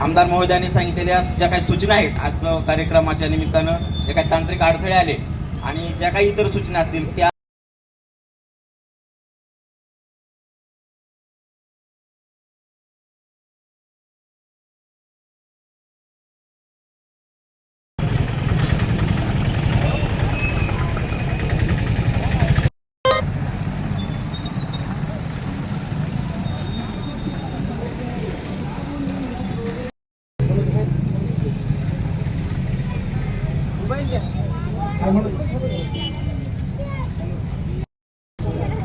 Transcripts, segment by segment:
आमदार महोदयांनी सांगितलेल्या ज्या काही सूचना आहेत आज कार्यक्रमाच्या निमित्तानं जे काही तांत्रिक अडथळे आले आणि ज्या काही इतर सूचना असतील त्या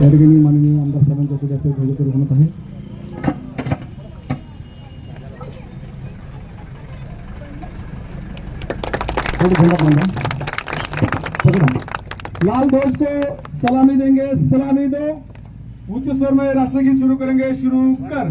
या ठिकाणी माननीय आमदार साहेबांच्या पुढे असं ध्वजारोहण आहे. लाल ध्वज को सलामी देंगे सलामी दो. उच्च स्वर में राष्ट्रगीत शुरू करेंगे शुरू कर.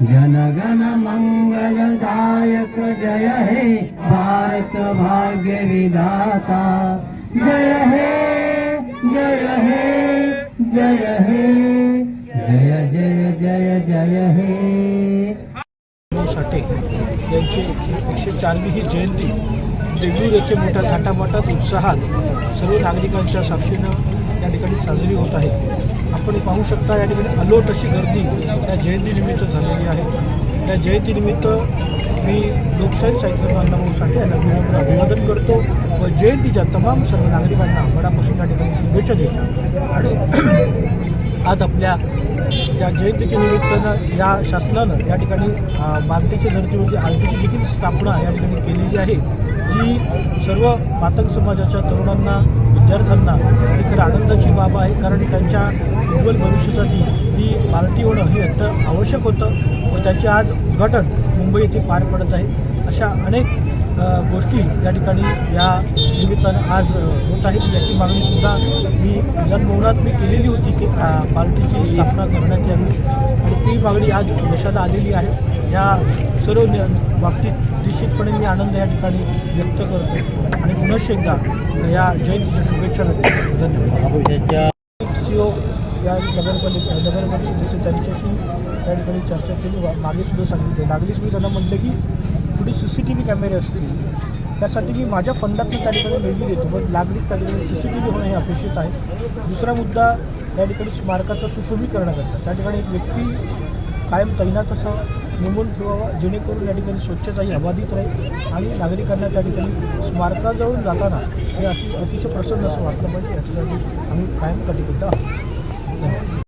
जनगण मंगलदायक जय हे भारत भाग्य विधाता। जय हे जय हे जय हे जय जय जय जय हे। साठे यांची एकशे चारवी ही जयंती देगलूर येथे मोठ्या थाटामाटात उत्साहात सर्व नागरिकांच्या साक्षीनं या ठिकाणी साजरी होत आहे. आपण पाहू शकता या ठिकाणी अलोट अशी गर्दी त्या जयंतीनिमित्त झालेली आहे. त्या जयंतीनिमित्त मी लोकशाही साहित्य अण्णाभाऊ साठे यांना विनम्र अभिवादन करतो व जयंतीच्या तमाम सर्व नागरिकांना मनापासून या ठिकाणी शुभेच्छा देतो. आणि आज आपल्या या जयंतीच्या निमित्तानं या शासनानं या ठिकाणी अ, धर्तीवरती म्हणजे आरतीची देखील स्थापना या ठिकाणी केलेली आहे. जी सर्व पातक समाजाच्या तरुणांना विद्यार्थ्यांना ही खरं आनंदाची बाब आहे कारण त्यांच्या उज्ज्वल भविष्यासाठी ही पार्टी होणं हे अत्यंत आवश्यक होतं व त्याचे आज उद्घाटन मुंबई येथे पार पडत आहे. अशा अनेक गोष्टी या ठिकाणी या निमित्तानं आज होत आहेत. याची मागणीसुद्धा मी विधानभवनात मी केलेली होती की पार्टीची स्थापना करण्यात यावी. आणि ती मागणी आज यशाला आलेली आहे. या सर्व बाबतीत निश्चितपणे मी आनंद या ठिकाणी व्यक्त करतो. आणि पुनश्च एकदा या जयंतीच्या शुभेच्छा देतो. धन्यवाद. सीओ या नगरपालिका नगर परिषदेचे त्यांच्याशी त्या ठिकाणी चर्चा केली. मागे सुद्धा सांगितले. लागलीच मी त्यांना म्हटलं की पुढे सी सी टी व्ही कॅमेरे असतील. त्यासाठी मी माझ्या फंडातून त्या ठिकाणी निधी देतो पण लागलीच त्या ठिकाणी सी सी टी व्ही होणं हे अपेक्षित आहे. दुसरा मुद्दा त्या ठिकाणी स्मारकाचं सुशोभीकरण करतात. त्या ठिकाणी एक व्यक्ती कायम तैनात असं नेमून ठेवावा जेणेकरून या ठिकाणी स्वच्छता ही अबाधित राहील आणि नागरिकांना त्या ठिकाणी स्मारकाजवळ जाताना हे अशी अतिशय प्रसन्न असं वाटलं पाहिजे याच्यासाठी आम्ही कायम कटिबद्ध आहोत.